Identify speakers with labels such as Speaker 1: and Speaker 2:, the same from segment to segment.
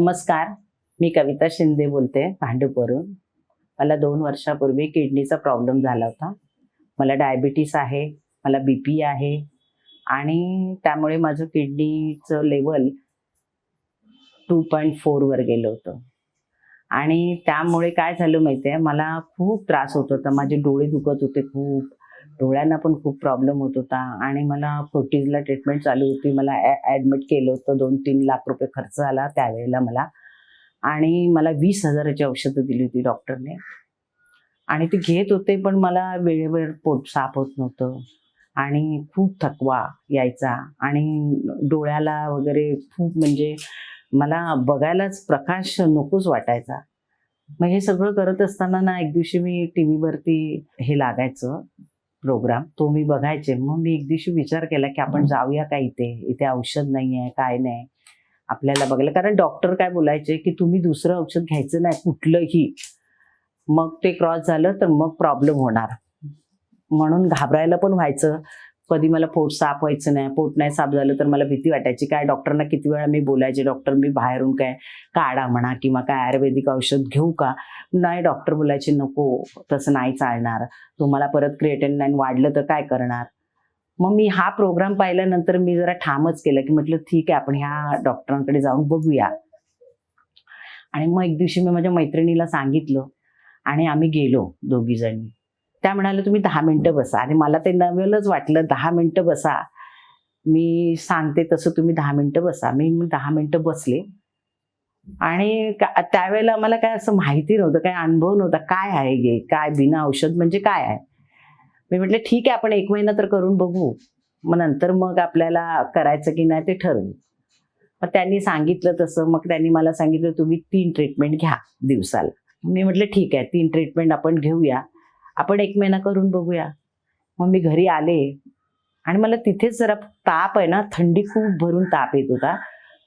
Speaker 1: नमस्कार मी कविता शिंदे बोलते भांडूपवरून. मला दोन वर्षापूर्वी किडनीचा प्रॉब्लेम झाला होता. मला डायबिटीस आहे मला बी पी आहे आणि त्यामुळे माझं किडनीचं लेवल टू पॉईंट फोरवर गेलं होतं. आणि त्यामुळे काय झालं माहिती आहे मला खूप त्रास होत होता. माझे डोळे दुखत होते खूप. डोळ्यांना पण खूप प्रॉब्लेम होत होता. आणि मला फोर्टीजला ट्रीटमेंट चालू होती. मला ॲडमिट केलं होतं. दोन तीन लाख रुपये खर्च आला त्यावेळेला मला. आणि मला वीस हजाराची औषधं दिली होती डॉक्टरने आणि ते घेत होते पण मला वेळेवर पोट साफ होत नव्हतं. आणि खूप थकवा यायचा. आणि डोळ्याला वगैरे खूप म्हणजे मला बघायलाच प्रकाश नकोच वाटायचा. मग हे सगळं करत असताना ना एक दिवशी मी टी व्हीवरती हे लागायचं. प्रोग्राम तो मी बघायचे. मग मी एक दिवशी विचार केला की आपण जाऊया का इथे? इथे औषध नाही आहे काय नाही? आपल्याला बघायला. कारण डॉक्टर काय बोलायचे की तुम्ही दुसरं औषध घ्यायचं नाही कुठलंही. मग ते क्रॉस झालं तर मग प्रॉब्लेम होणार. म्हणून घाबरायला पण व्हायचं. कधी मला पोट साफ व्हायचं नाही पोट नाही साफ झालं तर मला भीती वाटायची काय डॉक्टरना किती वेळा मी बोलायचे डॉक्टर मी बाहेरून काय काढा म्हणा किंवा काय आयुर्वेदिक औषध घेऊ का? नाही डॉक्टर बोलायचे नको तसं नाही चालणार. तुम्हाला परत क्रिएटन नाईन वाढलं तर काय करणार? मग मी हा प्रोग्राम पाहिल्यानंतर मी जरा ठामच केलं की म्हटलं ठीक आहे आपण ह्या डॉक्टरांकडे जाऊन बघूया. आणि मग एक दिवशी मी माझ्या मैत्रिणीला सांगितलं आणि आम्ही गेलो दोघी जणी त्या म्हणाल्या तुम्ही दहा मिनटं बसा. आणि मला ते नवेलच वाटलं दहा मिनटं बसा. मी सांगते तसं तुम्ही दहा मिनटं बसा. मी मी दहा मिनटं बसले. आणि का- त्यावेळेला मला काय असं माहिती नव्हतं काय अनुभव नव्हता काय आहे हे? काय बिना औषध म्हणजे काय आहे? मी म्हटलं ठीक आहे आपण एक महिना तर करून बघू. मग नंतर मग आपल्याला करायचं की नाही ते ठरवू. मग त्यांनी सांगितलं तसं. मग त्यांनी मला सांगितलं तुम्ही तीन ट्रीटमेंट घ्या दिवसाला. मी म्हटलं ठीक आहे तीन ट्रीटमेंट आपण घेऊया. आपण एक महिना करून बघूया. मग मी घरी आले. आणि मला तिथेच जरा ताप आहे ना थंडी खूप भरून ताप येत होता.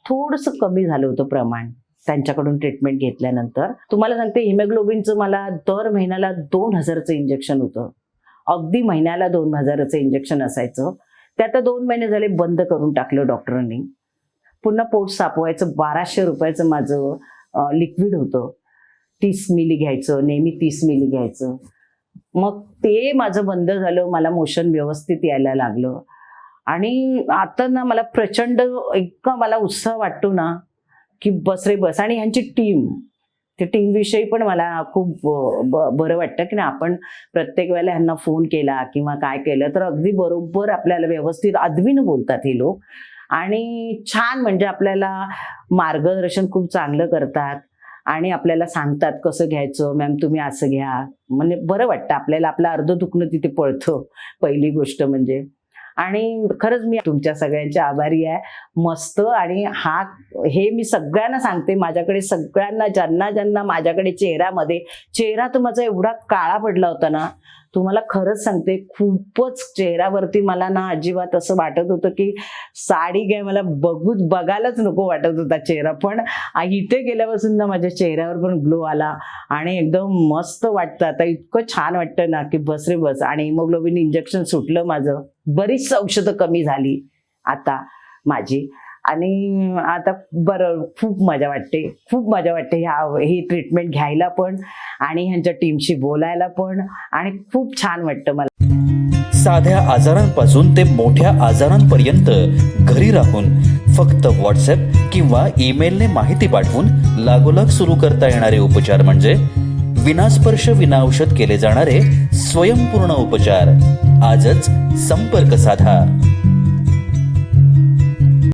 Speaker 1: थोडंसं कमी झालं होतं प्रमाण त्यांच्याकडून ट्रीटमेंट घेतल्यानंतर. तुम्हाला सांगते हिमोग्लोबिनचं मला दर महिन्याला दोन हजारचं इंजेक्शन होतं. अगदी महिन्याला दोन हजाराचं इंजेक्शन असायचं. ते आता दोन महिने झाले बंद करून टाकलं डॉक्टरांनी पुन्हा पोट सापवायचं बाराशे रुपयाचं माझं लिक्विड होतं. तीस मिली घ्यायचं नेहमी तीस मिली घ्यायचं. मग ते माझं बंद झालं मला मोशन व्यवस्थित यायला लागलं. आणि आता ना मला प्रचंड इतका मला उत्साह वाटतो ना की बस रे बस. आणि ह्यांची टीम ते टीमविषयी पण मला खूप ब- बरं वाटतं की ना आपण प्रत्येक वेळेला ह्यांना फोन केला किंवा काय केलं तर अगदी बरोबर आपल्याला व्यवस्थित अदवीनं बोलतात हे लोक. आणि छान म्हणजे आपल्याला मार्गदर्शन खूप चांगलं करतात. आणि आपल्याला सांगतात कसं घ्यायचं मॅम तुम्ही असं घ्या. म्हणजे बरं वाटतं आपल्याला आपलं अर्ध दुखणं तिथे पळतं पहिली गोष्ट म्हणजे. आणि खरंच मी तुमच्या सगळ्यांच्या आभारी आहे. मस्त आणि हा हे मी सगळ्यांना सांगते माझ्याकडे सगळ्यांना ज्यांना ज्यांना माझ्याकडे चेहऱ्यामध्ये चेहरा तर माझा एवढा काळा पडला होता ना तुम्हाला खरंच सांगते खूपच चेहऱ्यावरती मला ना अजिबात असं वाटत होतं की साडी घ्या मला बघूच बघायलाच नको वाटत होता चेहरा. पण इथे गेल्यापासून ना माझ्या चेहऱ्यावर पण ग्लो आला आणि एकदम मस्त वाटतं. आता इतकं छान वाटतं ना की बस रे बस. आणि हिमोग्लोबिन इंजेक्शन सुटलं माझं. बरीच औषधं कमी झाली आता माझी. आणि आता बरं खूप मजा वाटते. खूप मजा वाटते ह्या ही ट्रीटमेंट घ्यायला पण आणि ह्यांच्या टीमशी बोलायला पण आणि खूप छान वाटतं मला.
Speaker 2: साध्या आजारांपासून ते मोठ्या आजारांपर्यंत घरी राहून फक्त व्हॉट्सअप किंवा ईमेलने माहिती पाठवून लागोलाग सुरू करता येणारे उपचार म्हणजे विनास्पर्श विनाऔषध केले जाणारे स्वयंपूर्ण उपचार. आजच संपर्क साधा.